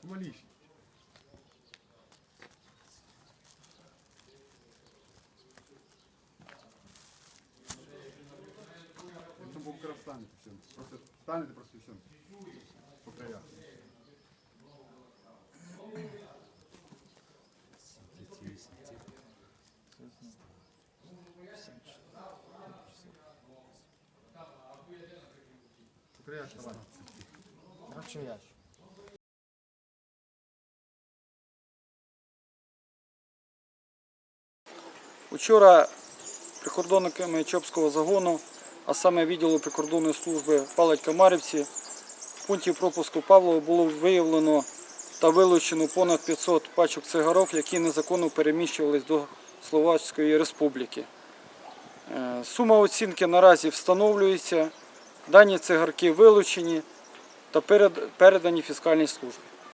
символічно. Потім по краях станете все. Просто станете просто все. По краях. По краях давай. Коротше, м'яч. Учора прикордонниками Чопського загону, а саме відділу прикордонної служби Палать Камарівці, в пункті пропуску Павлова було виявлено та вилучено понад 500 пачок цигарок, які незаконно переміщувались до Словацької Республіки. Е, Сума оцінки наразі встановлюється. Дані цигарки вилучені та передані фіскальній службі.